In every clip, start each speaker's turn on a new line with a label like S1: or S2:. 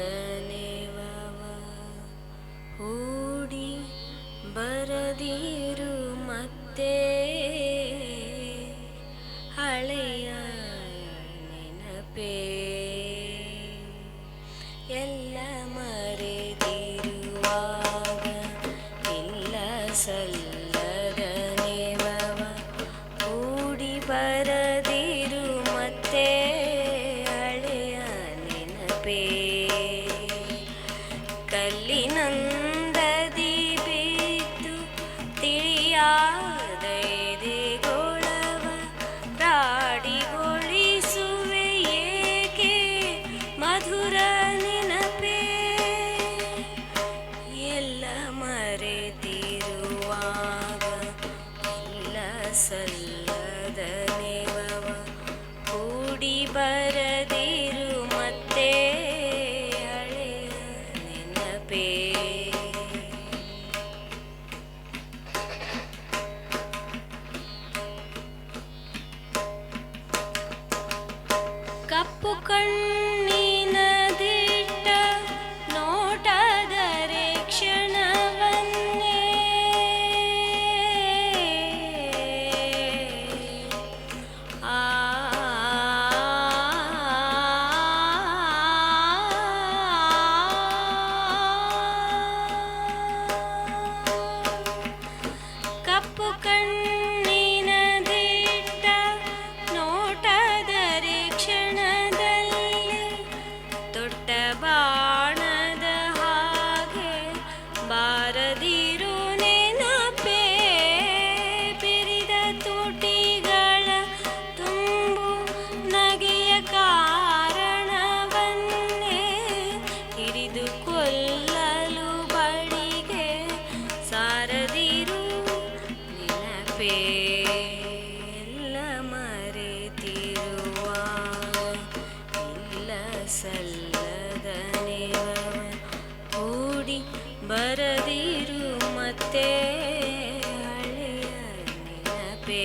S1: ಅಲ್ಲದನೆವವ ಹೂಡಿ ಬರದಿರು ಮತ್ತೆ ಹಳೆ ಬಾರದಿರು ನೆನಪೇ ಬಿರಿದ ತುಟಿಗಳ ತುಂಬು ನಗೆಯ ಕಾರಣವನ್ನೇ ಹಿಡಿದು ಕೊಲ್ಲಲು ಬಳಿಗೆ ಸಾರದಿರು ನೆನಪೇ ಎಲ್ಲ ಮರೆತಿರುವ ಇಲ್ಲ ಸಲ್ಲದ ಬರದಿರು ಮತ್ತೆ ಹಳೆಯ ನೆನಪೇ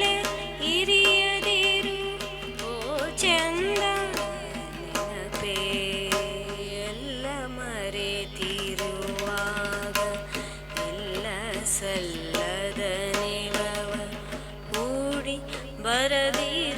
S1: ಬರದಿರು